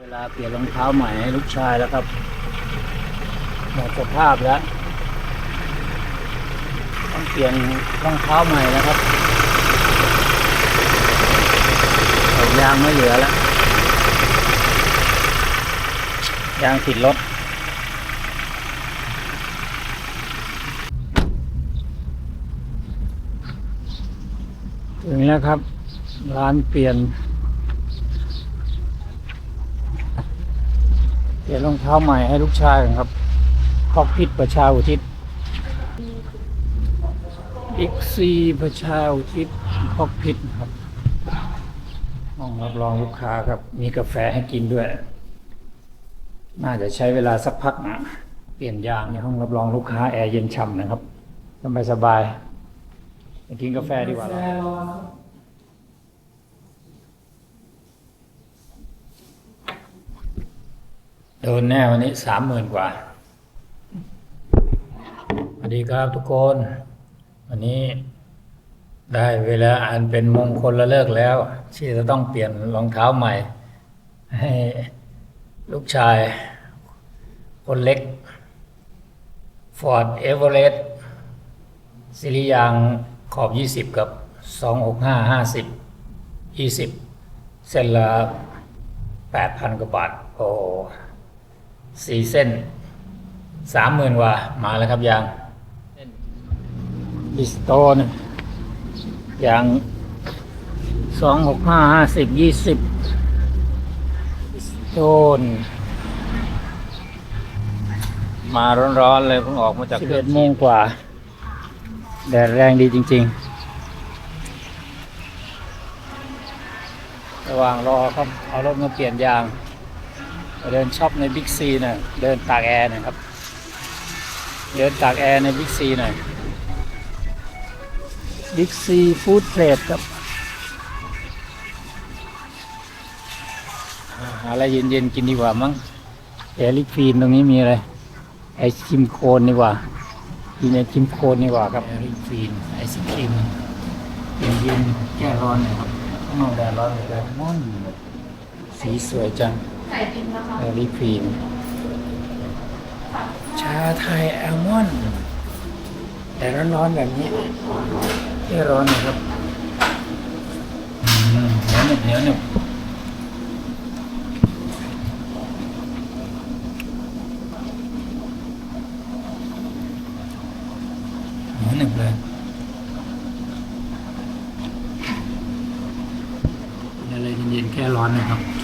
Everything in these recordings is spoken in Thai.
เวลาเปลี่ยนรองเท้าใหม่ให้ลูกชายแล้วครับหมดสภาพแล้ว ต้องเปลี่ยนรองเท้าใหม่แล้วครับออกยางไม่เหลือแล้วยางติดรถถึงแล้วครับ ร้านเปลี่ยน เปลี่ยนรองเท้าใหม่ให้ลูกชายก่อนครับคอกพิษประชาอุทิศอีกซีประชาอุทิศคอกพิษครับห้องรับรองลูกค้าครับ มีกาแฟให้กินด้วย น่าจะใช้เวลาสักพักนะเปลี่ยนยางในห้องรับรองลูกค้าแอร์เย็นฉ่ำนะครับสบายสบายกินกาแฟดีกว่าเรา โดนแน่วันนี้สามหมื่นกว่า สวัสดีครับทุกคน วันนี้ได้เวลาอันเป็นมงคลละเลิกแล้ว ที่จะต้องเปลี่ยนรองเท้าใหม่ ให้ลูกชาย คนเล็ก Ford Everest ซิริยางขอบ20กับ265 50 20เส้นละ8,000กว่าบาท โอ้ สี่เส้น30,000กว่ามาแล้วครับยางบิสโตนยาง265 50 20บิสโตนมาร้อนๆเลยเพิ่งออกมาจากสิบเครื่เอ็องดโมงกว่า แดดแรงดีจริง ๆ ระหว่างรอครับเอารถมาเปลี่ยนยางไป เดินช็อปในบิ๊กซีหน่อยเดินตากแอร์หน่อยครับ เดินตากแอร์ในบิ๊กซีหน่อยบิ๊กซีฟู้ดเทรดครับอ่าหาอะไรเย็นๆ กินดีกว่ามั้งแอร์ลิกฟีนตรงนี้มีอะไร ไอศครีมโคนดีกว่ากินไอศครีมโคนดีกว่าครับแอริฟีนไอศครีมเย็นเย็นๆแก้ร้อนหนะครับข้างนอกแดดร้อนเหลยแต่ม่อนสีสวยจัง ใส่ดินนะคะแอริฟีน ชาไทยแอลมอนด์แต่ร้อนๆแบบนี้แก้ร้อนหนะครับอืมเหนียวหนึบเหนียวหนึบเหนียวหนึบเลยกินอะไรเย็นๆแก้ร้อนนะครับไอ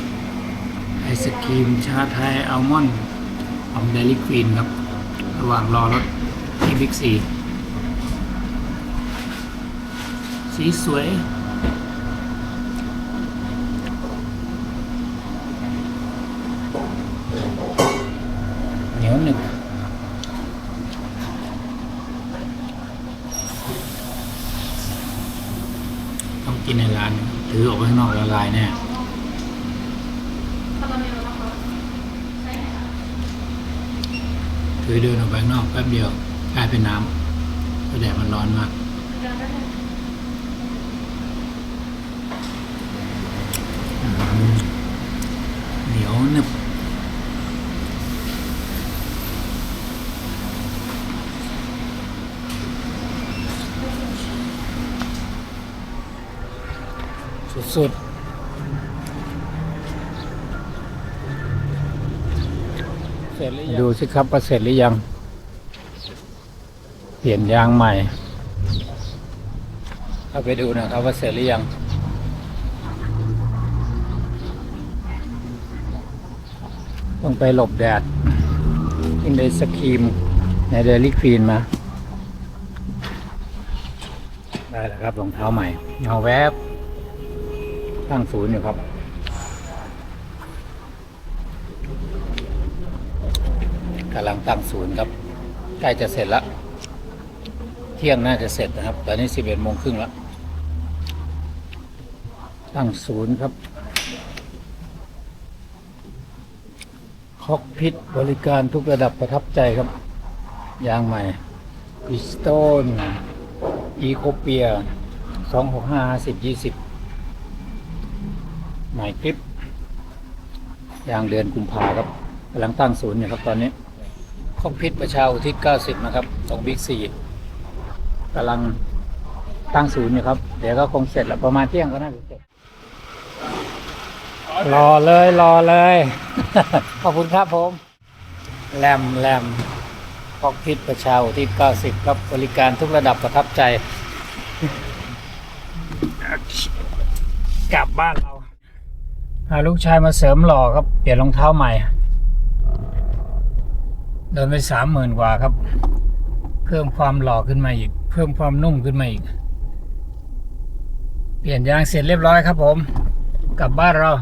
ศครีม ชาไทย อัลมอนด์ของเดลิควีนครับ ระหว่างรอรถที่บิ๊กซี สีสวยเหนียวหนึบต้องกินในร้าน ถือออกไปข้างนอกละลายแน่ คาราเมลนะคะใช่ค่ะ คือเดินออกไปนอกแป๊บเดียวกลายเป็นน้ำเพราะแดดมันร้อนมากเดี๋ยวได้เลยอืมเหนียวหนึบสุดๆ สร็จหรือยังดูสิครับว่าเสร็จหรือยัง เปลี่ยนยางใหม่เข้าไปดูนะครับว่าเสร็จหรือยังต้องไปหลบแดดกินไอศครีมในเดลิควีนมา ได้แล้วครับรองเท้าใหม่เงาแวบตั้งศูนย์อยู่ครับ กำลังตั้งศูนย์ครับ ใกล้จะเสร็จแล้ว เที่ยงน่าจะเสร็จนะครับ ตอนนี้สิบเอ็ดโมงครึ่งแล้ว ตั้งศูนย์ครับ คอกพิทบริการทุกระดับประทับใจครับ ยางใหม่พิสโตนอีโคเปียสองหกห้าสิบยี่สิบใหม่คลิปยางเดือนกุมภาครับกำลังตั้งศูนย์อยู่ครับตอนนี้ คอกพิษประชาอุทิศ90 นะครับ ตรงบิ๊กซีกำลังตั้งศูนย์อยู่ครับ เดี๋ยวก็คงเสร็จแล้วประมาณเที่ยงก็น่าจะเสร็จรอเลยรอเลย ขอบคุณครับผมแลมแลมคอกพิษประชาอุทิศ90 ครับบริการทุกระดับประทับใจ กลับบ้านเราหาลูกชายมาเสริมหล่อครับ เปลี่ยนรองเท้าใหม่ โดินไปสามหมื่นกว่าครับ เพิ่มความหล่อขึ้นมาอีก เพิ่มความนุ่มขึ้นมาอีก เปลี่ยนยางเสร็จเรียบร้อยครับผม กลับบ้านเรา